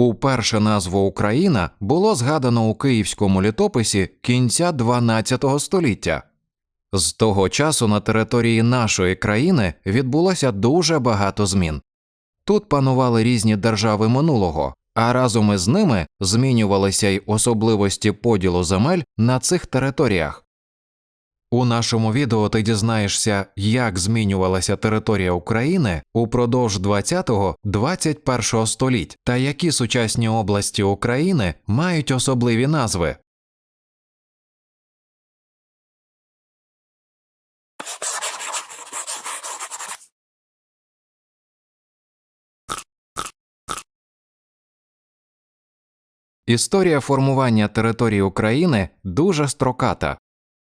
Уперше назву Україна було згадано у київському літописі кінця 12 століття. З того часу на території нашої країни відбулося дуже багато змін. Тут панували різні держави минулого, а разом із ними змінювалися й особливості поділу земель на цих територіях. У нашому відео ти дізнаєшся, як змінювалася територія України упродовж 20-21 століть та які сучасні області України мають особливі назви. Історія формування території України дуже строката.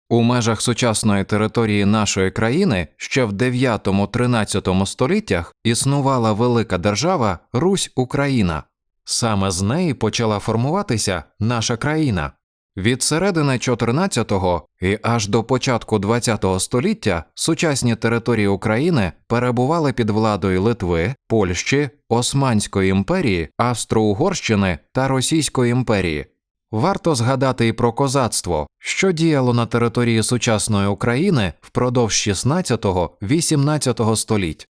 У межах сучасної території нашої країни ще в 9-13 століттях існувала велика держава Русь Україна. Саме з неї почала формуватися наша країна. Від середини 14-го і аж до початку 20-го століття сучасні території України перебували під владою Литви, Польщі, Османської імперії, Австро-Угорщини та Російської імперії. Варто згадати і про козацтво, що діяло на території сучасної України впродовж 16-18 століть.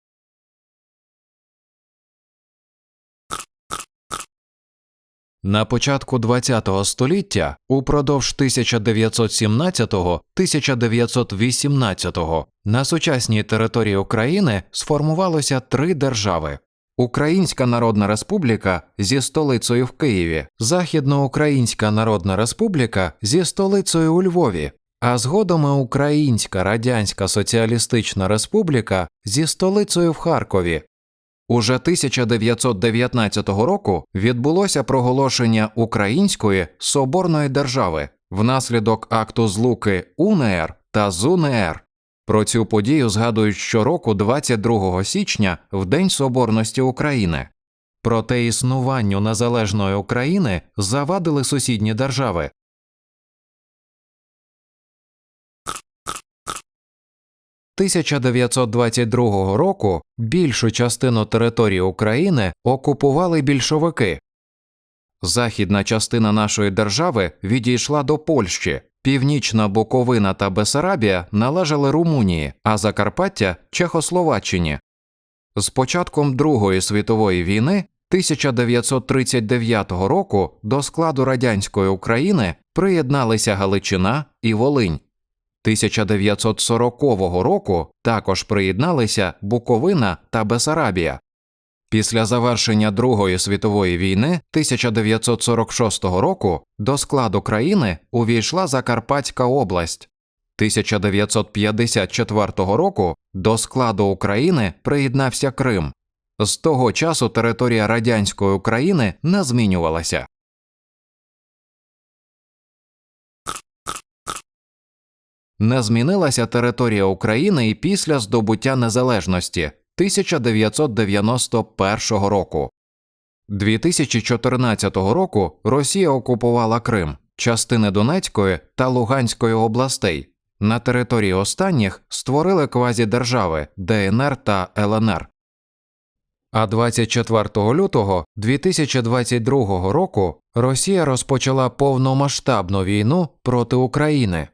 На початку ХХ століття, упродовж 1917-1918, на сучасній території України сформувалося три держави. Українська Народна Республіка зі столицею в Києві, Західноукраїнська Народна Республіка зі столицею у Львові, а згодом Українська Радянська Соціалістична Республіка зі столицею в Харкові. Уже 1919 року відбулося проголошення Української Соборної держави внаслідок акту злуки УНР та ЗУНР. Про цю подію згадують щороку 22 січня в День Соборності України. Проте існуванню незалежної України завадили сусідні держави. – 1922 року більшу частину території України окупували більшовики. Західна частина нашої держави відійшла до Польщі, Північна Буковина та Бесарабія належали Румунії, а Закарпаття Чехословаччині. З початком Другої світової війни 1939 року до складу радянської України приєдналися Галичина і Волинь. 1940 року також приєдналися Буковина та Бесарабія. Після завершення Другої світової війни 1946 року до складу країни увійшла Закарпатська область. 1954 року до складу України приєднався Крим. З того часу територія радянської України не змінювалася. Не змінилася територія України і після здобуття незалежності 1991 року. 2014 року Росія окупувала Крим, частини Донецької та Луганської областей. На території останніх створили квазідержави ДНР та ЛНР. А 24 лютого 2022 року Росія розпочала повномасштабну війну проти України.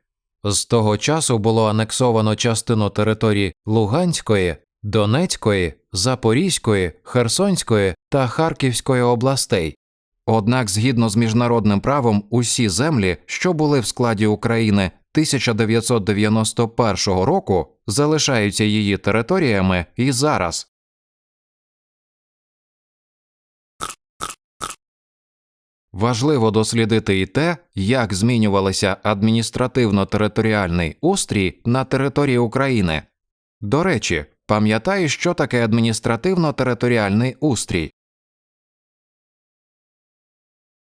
З того часу було анексовано частину території Луганської, Донецької, Запорізької, Херсонської та Харківської областей. Однак, згідно з міжнародним правом, усі землі, що були в складі України 1991 року, залишаються її територіями і зараз. Важливо дослідити і те, як змінювалися адміністративно-територіальний устрій на території України. До речі, пам'ятаєш, що таке адміністративно-територіальний устрій?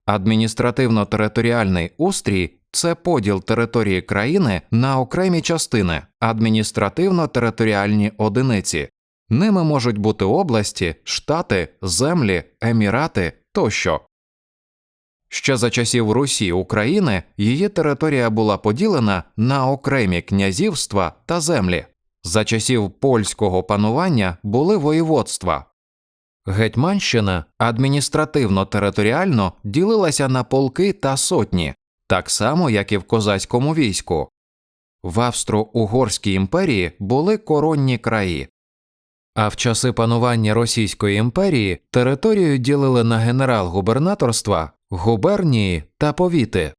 Адміністративно-територіальний устрій це поділ території країни на окремі частини, адміністративно-територіальні одиниці. Ними можуть бути області, штати, землі, емірати тощо. Ще за часів Русі України її територія була поділена на окремі князівства та землі. За часів польського панування були воєводства. Гетьманщина адміністративно-територіально ділилася на полки та сотні, так само як і в козацькому війську. В Австро-Угорській імперії були коронні краї. А в часи панування Російської імперії територію ділили на генерал-губернаторства, губернії та повіти.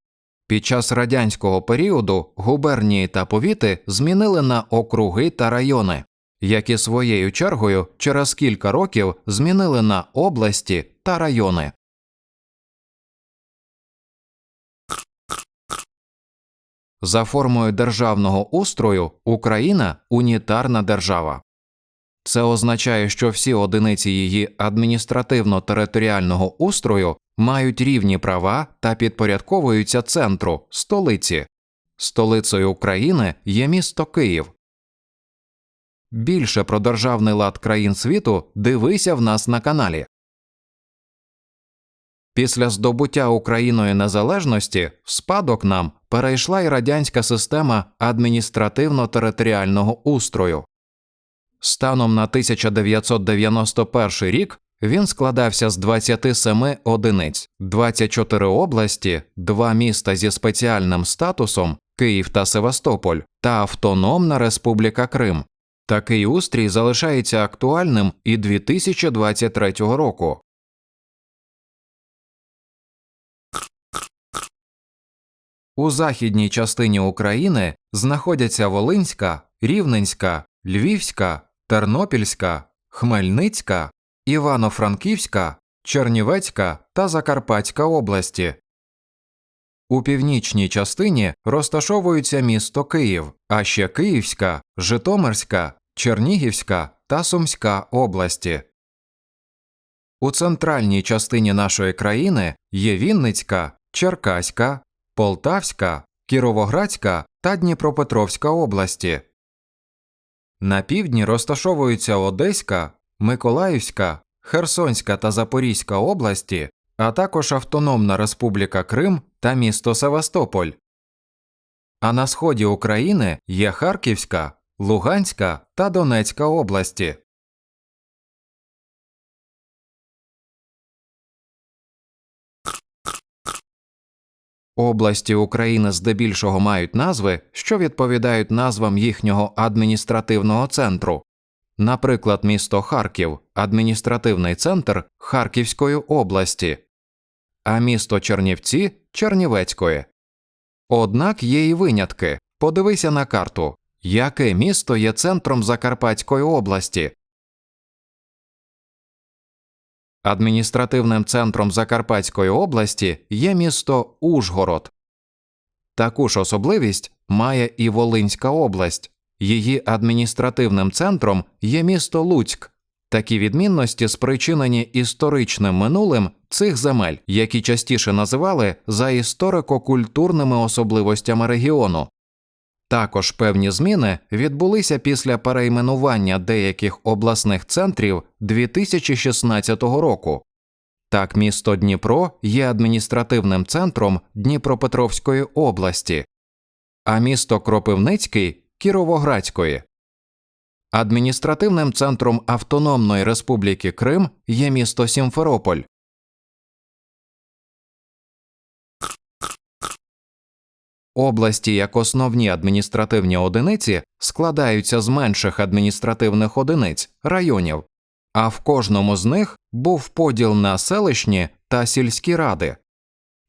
Під час радянського періоду губернії та повіти змінили на округи та райони, які своєю чергою через кілька років змінили на області та райони. За формою державного устрою Україна унітарна держава. Це означає, що всі одиниці її адміністративно-територіального устрою мають рівні права та підпорядковуються центру столиці. Столицею України є місто Київ. Більше про державний лад країн світу дивися в нас на каналі. Після здобуття Україною незалежності в спадок нам перейшла й радянська система адміністративно-територіального устрою. Станом на 1991 рік він складався з 27 одиниць, 24 області, два міста зі спеціальним статусом Київ та Севастополь та Автономна Республіка Крим. Такий устрій залишається актуальним і 2023 року. У західній частині України знаходяться Волинська, Рівненська, Львівська, Тернопільська, Хмельницька, Івано-Франківська, Чернівецька та Закарпатська області. У північній частині розташовуються місто Київ, а ще Київська, Житомирська, Чернігівська та Сумська області. У центральній частині нашої країни є Вінницька, Черкаська, Полтавська, Кіровоградська та Дніпропетровська області. На півдні розташовуються Одеська, Миколаївська, Херсонська та Запорізька області, а також Автономна Республіка Крим та місто Севастополь. А на сході України є Харківська, Луганська та Донецька області. Області України здебільшого мають назви, що відповідають назвам їхнього адміністративного центру. Наприклад, місто Харків адміністративний центр Харківської області, а місто Чернівці Чернівецької. Однак є і винятки. Подивися на карту, яке місто є центром Закарпатської області. Адміністративним центром Закарпатської області є місто Ужгород. Таку ж особливість має і Волинська область. Її адміністративним центром є місто Луцьк. Такі відмінності спричинені історичним минулим цих земель, які частіше називали за історико-культурними особливостями регіону. Також певні зміни відбулися після перейменування деяких обласних центрів 2016 року. Так, місто Дніпро є адміністративним центром Дніпропетровської області, а місто Кропивницький Кіровоградської. Адміністративним центром Автономної Республіки Крим є місто Сімферополь. Області як основні адміністративні одиниці складаються з менших адміністративних одиниць районів, а в кожному з них був поділ на селищні та сільські ради.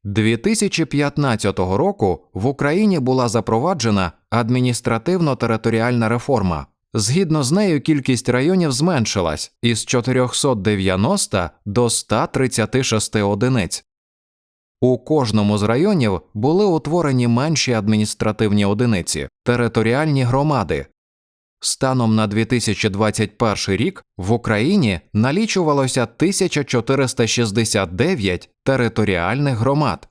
2015 року в Україні була запроваджена адміністративно-територіальна реформа. Згідно з нею, кількість районів зменшилась із 490 до 136 одиниць. У кожному з районів були утворені менші адміністративні одиниці, територіальні громади. Станом на 2021 рік в Україні налічувалося 1469 територіальних громад.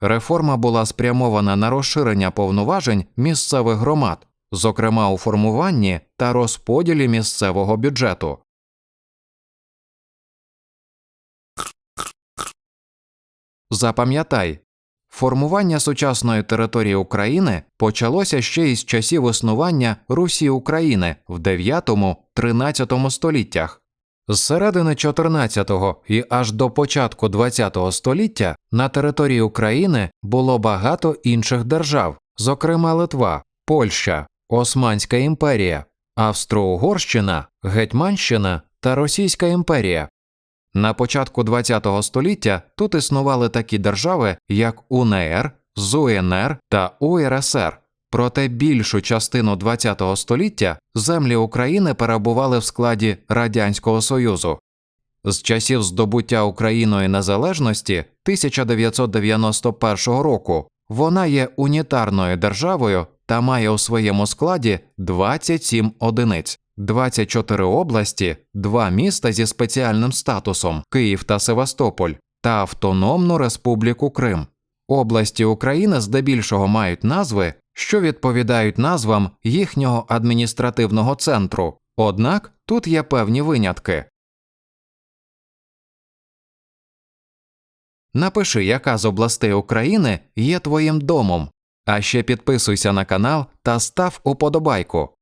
Реформа була спрямована на розширення повноважень місцевих громад, зокрема у формуванні та розподілі місцевого бюджету. Запам'ятай, формування сучасної території України почалося ще із часів існування Русі України в 9-13 століттях. З середини 14-го і аж до початку 20-го століття на території України було багато інших держав, зокрема Литва, Польща, Османська імперія, Австро-Угорщина, Гетьманщина та Російська імперія. На початку ХХ століття тут існували такі держави, як УНР, ЗУНР та УРСР. Проте більшу частину ХХ століття землі України перебували в складі Радянського Союзу. З часів здобуття Україною незалежності 1991 року вона є унітарною державою та має у своєму складі 27 одиниць, 24 області, два міста зі спеціальним статусом Київ та Севастополь та Автономну Республіку Крим. Області України здебільшого мають назви, що відповідають назвам їхнього адміністративного центру. Однак тут є певні винятки. Напиши, яка з областей України є твоїм домом. А ще підписуйся на канал та став уподобайку.